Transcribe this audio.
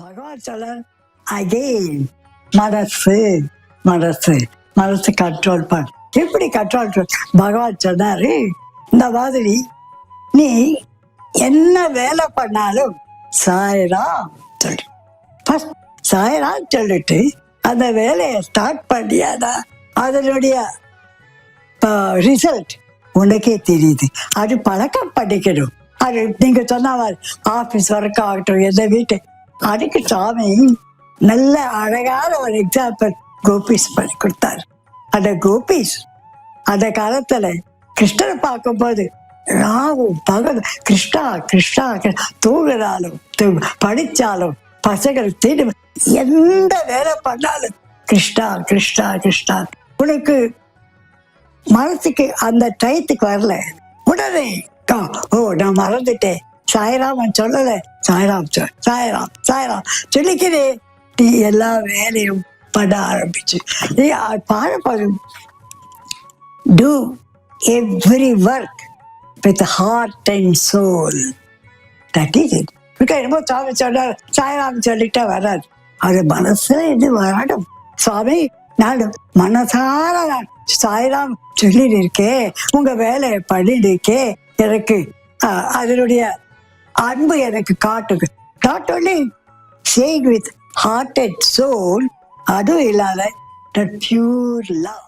பகவான் சொல்ல அகெயின் மனசு மனசு மனசு கண்ட்ரோல் பண்ண எப்படி கண்ட்ரோல் பகவான் சொன்னாரு இந்த மாதிரி நீ என்ன வேலை பண்ணாலும் சாயராம் சொல்லு. ஃபர்ஸ்ட் சாயராம் சொல்லிட்டு அந்த வேலையை ஸ்டார்ட் பண்ணியாதா? அதனுடைய ரிசல்ட் உனக்கே தெரியுது. அது பழக்கம் பண்ணிக்கணும். அது நீங்க சொன்ன மாதிரி ஆஃபீஸ் ஒர்க் ஆகட்டும் எந்த வீட்டு அதுக்கு சாமி நல்ல அழகான ஒரு எக்ஸாம்பிள் கோபீஸ் பண்ணி கொடுத்தாரு. அந்த கோபீஸ் அந்த காலத்துல கிருஷ்ணரை பார்க்கும்போது ராவும் பகல் கிருஷ்ணா கிருஷ்ணா கிருஷ்ணா, தூ- படிச்சாலும் பசங்கள் தீடு எந்த வேலை பண்ணாலும் கிருஷ்ணா கிருஷ்ணா கிருஷ்ணா. உனக்கு மனசுக்கு அந்த டயத்துக்கு வரல. உடனே ஓ நான் மறந்துட்டேன். சாய்ராம் சொல்லல. சாய்ராம் சொல் சாய்ராம் சாய்ராம். சொல்லிக்கிறே நீ எல்லா வேலையும் பண்ண ஆரம்பிச்சு. நீ பாடப்படும் do every work with heart and soul that is it என்னமோ சாமி சொன்னார் சாய்ராம் சொல்லிட்டா வராது. அது மனசுல இது வரணும் சுவாமி நான் மனசார நான் சாய்ராம் சொல்லிட்டு இருக்கேன். உங்க வேலையை பண்ணிட்டு இருக்கேன். எனக்கு அதனுடைய அன்பு எனக்கு காட்டுது not only saying with heart and soul அதுவும் இல்லாத பியூர் லவ்